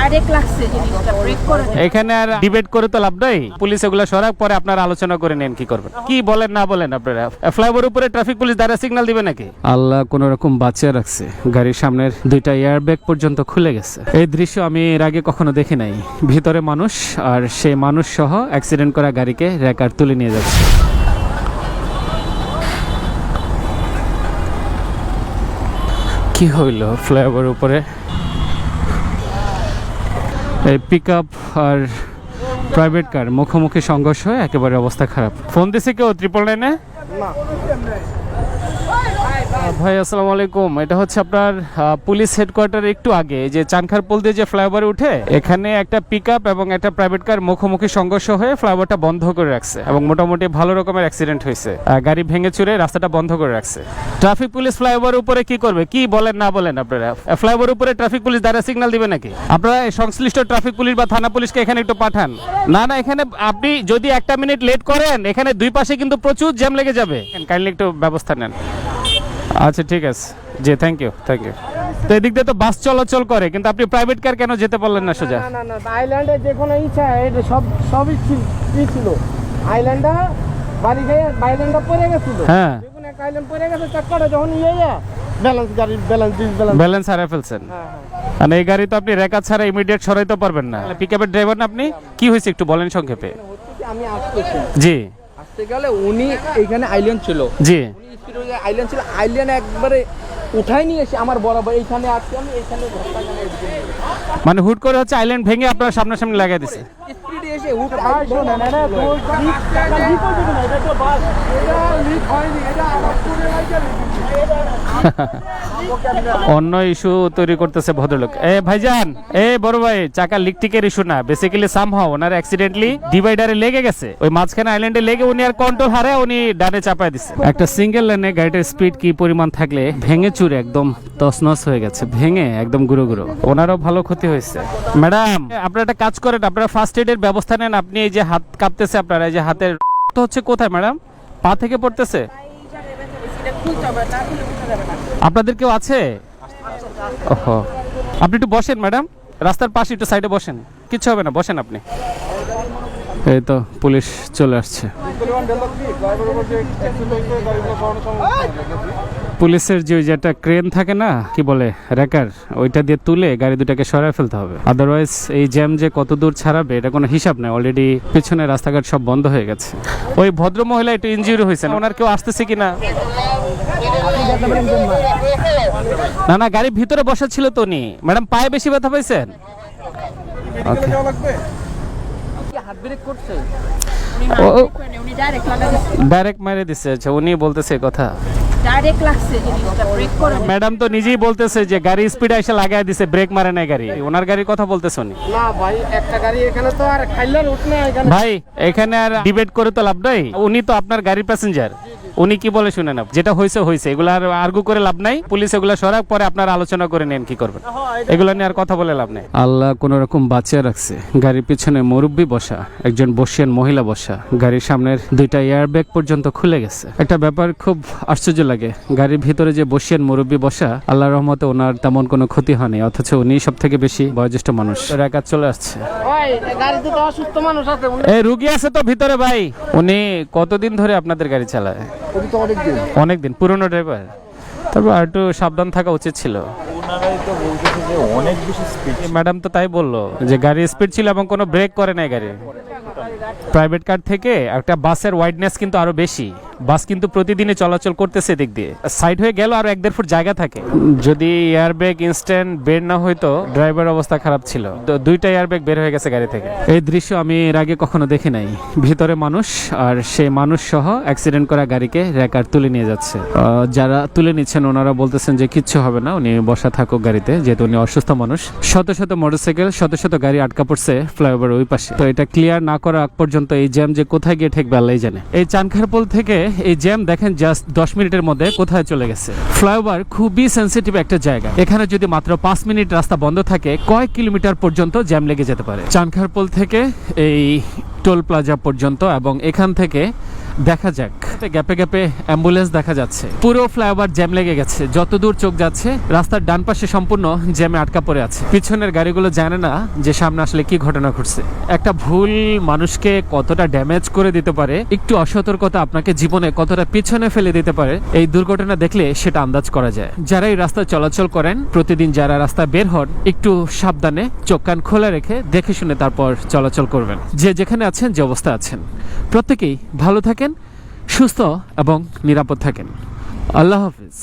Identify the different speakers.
Speaker 1: Direct লাগছে জিনিসটা break করে দেয়।
Speaker 2: এখানে আর ডিবেট করে তো লাভ নাই। পুলিশ এগুলো সরাক পরে আপনারা আলোচনা করে নেন কি করবেন। কি বলেন না বলেন আপনারা? ফ্লাইওভার উপরে ট্রাফিক পুলিশ দ্বারা সিগন্যাল দিবে নাকি? আল্লাহ কোন রকম বাঁচিয়ে রাখছে। গাড়ির সামনের দুইটা এয়ার ব্যাগ পর্যন্ত খুলে গেছে। এই দৃশ্য আমি এর আগে কখনো দেখি নাই। ভিতরে মানুষ আর সেই মানুষ সহ অ্যাক্সিডেন্ট করা গাড়িকে রেকার তুলে নিয়ে যাচ্ছে। কি হইল ফ্লাইওভার উপরে? এই পিক আর প্রাইভেট কার মুখোমুখি সংঘর্ষ একেবারে অবস্থা খারাপ। ফোন দিছে কেউ? ত্রিপল নাইনে ভাই, আসসালামু আলাইকুম। এটা হচ্ছে আপনার পুলিশ হেডকোয়ার্টার একটু আগে। যে চানখার পোল দিয়ে যে ফ্লাইওভারে উঠে, এখানে একটা পিক এবং একটা প্রাইভেট কার মুখোমুখি সংঘর্ষ হয়ে ফ্লাইওভারটা বন্ধ করে রাখছে এবং মোটামুটি ভালো রকমের অ্যাক্সিডেন্ট হয়েছে। গাড়ি ভেঙে চুরে রাস্তাটা বন্ধ করে রাখছে। ট্রাফিক পুলিশ ফ্লাইওভার উপরে কি করবে? কি বলেন, না বলেন আপনারা? ফ্লাইওভার উপরে ট্রাফিক পুলিশ দ্বারা সিগন্যাল দিবে নাকি? আপনারা সংশ্লিষ্ট ট্রাফিক পুলিশ বা থানা পুলিশকে এখানে একটু পাঠান। না না, এখানে আপনি যদি একটা মিনিট লেট করেন, এখানে দুই পাশে কিন্তু প্রচুর জ্যাম লেগে যাবে। কাইন্ডলি একটু ব্যবস্থা নেন। আচ্ছা ঠিক আছে। জি থ্যাংক ইউ থ্যাংক ইউ তো এদিক দিয়ে তো বাস চলাচল করে কিন্তু আপনি প্রাইভেট কার কেন যেতে পারলেন না সোজা?
Speaker 3: না না না আইল্যান্ডে যে কোনো ইচ্ছা এটা সব সবই ছিল ছিল। আইল্যান্ডটা বাড়ি গিয়ে আইল্যান্ডটা পড়ে গেছিল।
Speaker 2: হ্যাঁ।
Speaker 3: দেখুন এক আইল্যান্ড পড়ে গেছে চাক্কাটা যখন ইয়ে ইয়ে ব্যালেন্স গাড়ি ব্যালেন্স ব্যালেন্স
Speaker 2: ব্যালেন্স হারিয়ে ফেলছেন।
Speaker 3: হ্যাঁ হ্যাঁ।
Speaker 2: মানে এই গাড়ি তো আপনি রেখা ছাড়া ইমিডিয়েট সরাইতে পারবেন না। পিক আপের ড্রাইভার না আপনি? কি হয়েছে একটু বলেন সংক্ষেপে।
Speaker 3: আমি আসতেছি।
Speaker 2: জি।
Speaker 3: আসতে গেলে উনি এখানে আইল্যান্ড ছিল।
Speaker 2: জি।
Speaker 3: উনি আইল্যান্ড ছিল আইল্যান্ড একবারে উঠাই নিয়ে এসে আমার বরাবর এইখানে আসছি আমি এইখানে
Speaker 2: মানে হুট করে হচ্ছে আইল্যান্ড ভেঙে আপনার সামনাসামনি লাগাই দিছে। অন্য ইস্যু তৈরি করতেছে ভদ্রলোক। এ ভাইজান এ বড় ভাই চাকা লিকটিকের ইস্যু না। বেসিক্যালি সাম হাও ওনার অ্যাক্সিডেন্টলি ডিভাইডারে লেগে গেছে। ওই মাঝখানে আইল্যান্ডে লেগে উনি আর কন্ট্রোল হারে উনি ডানে চাপায় দিছে। একটা সিঙ্গেল লাইনে গাড়িটার স্পিড কি পরিমাণ থাকলে ভেঙে চুরে একদম তছনছ হয়ে গেছে ভেঙে একদম গুঁড়ো গুঁড়ো। ওনারও ভালো ক্ষতি হয়েছে। ম্যাডাম আপনারা একটা কাজ করেন আপনারা ফার্স্ট এডের ব্যবস্থা নেন আপনি এই যে হাত কাঁপতেছে আপনার, এই যে হাতের হচ্ছে কোথায় ম্যাডাম? পা থেকে পড়তেছে? আপনাদের কেউ আছে? ওহো। আপনি একটু বসেন ম্যাডাম। রাস্তার পাশে একটু সাইডে বসেন। কিচ্ছু হবে না, বসেন আপনি। এই তো পুলিশ চলে আসছে। পুলিশের যে ওই যে ক্রেন থাকে না কি বলে রেকার ওইটা দিয়ে তুলে গাড়ি দুটাকে সরায় ফেলতে হবে। আদারওয়াইজ এই জ্যাম যে কত দূর ছাড়াবে এটা কোনো হিসাব নেই। অলরেডি পিছনে রাস্তাঘাট সব বন্ধ হয়ে গেছে। ওই ভদ্র মহিলা একটু ইনজিউরি হয়েছে ওনার কেউ আসতেছে কিনা? না না গাড়ির ভিতরে বসা ছিল তো উনি। ম্যাডাম পায়ে বেশি ব্যথা পাইছেন?
Speaker 1: ডাইরেক্ট দিচ্ছে
Speaker 2: মেরে দিচ্ছে আচ্ছা উনি বলতেছে কথা।
Speaker 1: ডাইরেক্ট লাগছে জিনিসটা ব্রেক করে
Speaker 2: ম্যাডাম তো নিজেই বলতেছে যে গাড়ি স্পিড এসে লাগায় দিছে ব্রেক মারে নাই গাড়ি। ওনার গাড়ির কথা বলতেছ উনি।
Speaker 3: না ভাই একটা গাড়ি এখানে তো আর খাইলার উঠ না এখানে।
Speaker 2: ভাই এখানে আর ডিবেট করে তো লাভ নাই। উনি তো আপনার গাড়ির প্যাসেঞ্জার উনি কি বলে শুনে না যেটা হয়েছে হয়েছে এগুলো আর আর্গু করে লাভ নাই। পুলিশ এগুলো সরাক, পরে আপনারা আলোচনা করে নেন কি করবেন। এগুলো নিয়ে আর কথা বলে লাভ নেই। আল্লাহ কোন রকম বাঁচিয়ে রাখছে। গাড়ির পিছনে মুরব্বী বসা, একজন বসিয়ান মহিলা বসা। গাড়ির সামনের দুইটা এয়ার ব্যাগ পর্যন্ত খুলে গেছে। একটা ব্যাপার খুব আশ্চর্য লাগে। গাড়ির ভিতরে যে বসিয়ান মুরব্বী বসা, আল্লাহ রহমতে ওনার তেমন কোনো ক্ষতি হয়নি। অথচ উনি সব থেকে বেশি বয়োজ্যেষ্ঠ মানুষ। একা চলে আসছে।
Speaker 3: এই গাড়িতে তো অসুস্থ মানুষ আছে উনি
Speaker 2: এই রুগী আছে তো ভিতরে ভাই। উনি কতদিন ধরে আপনাদের গাড়ি চালায়?
Speaker 3: উনি তো অনেক দিন
Speaker 2: অনেকদিন পুরনো ড্রাইভার। তারপর আর একটু সাবধান থাকা উচিত ছিল।
Speaker 4: ওনারাই তো বলতেছে যে অনেক বেশি স্পিড
Speaker 2: ম্যাডাম তো তাই বলল যে গাড়ি স্পিড ছিল এবং কোনো ব্রেক করে নাই গাড়ি। প্রাইভেট কার থেকে একটা বাসের ওয়াইডনেস কিন্তু আরও বেশি। বাস কিন্তু প্রতিদিনই চলাচল করতেছে দিক দিয়ে। সাইড হয়ে গেল আর এক দেড় ফুট জায়গা থাকে। যদি এয়ার ব্যাগ ইনস্ট্যান্ট বের না হইতো ড্রাইভার অবস্থা খারাপ ছিল। তো দুইটা এয়ার ব্যাগ বের হয়ে গেছে গাড়ি থেকে। এই দৃশ্য আমি এর আগে কখনো দেখি নাই। ভিতরে মানুষ আর সেই মানুষ সহ অ্যাক্সিডেন্ট করা গাড়িকে র্যাকার তুলে নিয়ে যাচ্ছে। যারা তুলে নিচ্ছেন, ওনারা বলতেছেন যে কিচ্ছু হবে না, উনি বসা থাকুক গাড়িতে, যেহেতু উনি অসুস্থ মানুষ। শত শত মোটরসাইকেল শত শত গাড়ি আটকা পড়ছে ফ্লাইওভার ওই পাশে। তো এটা ক্লিয়ার না করা আগ পর্যন্ত এই জ্যাম যে কোথায় গিয়ে ঠেকবে আল্লাহ জানে। এই চানখারপোল থেকে এই জ্যাম দেখেন জাস্ট দশ মিনিটের মধ্যে কোথায় চলে গেছে। ফ্লাইওভার খুবই সেন্সিটিভ একটা জায়গা। এখানে যদি মাত্র পাঁচ মিনিট রাস্তা বন্ধ থাকে, কয়েক কিলোমিটার পর্যন্ত জ্যাম লেগে যেতে পারে। চানখারপোল থেকে এই টোল প্লাজা পর্যন্ত এবং এখান থেকে দেখা যাক। গ্যাপে গ্যাপে অ্যাম্বুলেন্স দেখা যাচ্ছে। পুরো ফ্লাইওভার জ্যাম লেগে গেছে। যত দূর চোখ যাচ্ছে, রাস্তার ডান পাশে সম্পূর্ণ জ্যামে আটকা পড়ে আছে। পিছনের গাড়িগুলো জানে না যে সামনে আসলে কি ঘটনা ঘটছে। একটা ভুল মানুষকে কতটা ড্যামেজ করে দিতে পারে, একটু অসতর্কতা আপনাকে জীবনে কতটা পিছনে ফেলে দিতে পারে, এই দুর্ঘটনা দেখলে সেটা আন্দাজ করা যায়। যারা এই রাস্তায় চলাচল করেন, প্রতিদিন যারা রাস্তায় বের হন, একটু সাবধানে চোখ কান খোলা রেখে দেখে শুনে তারপর চলাচল করবেন। যে যেখানে আছেন, যে অবস্থা আছেন। প্রত্যেকেই ভালো থাকেন সুস্থ এবং নিরাপদ থাকেন। আল্লাহ হাফিজ।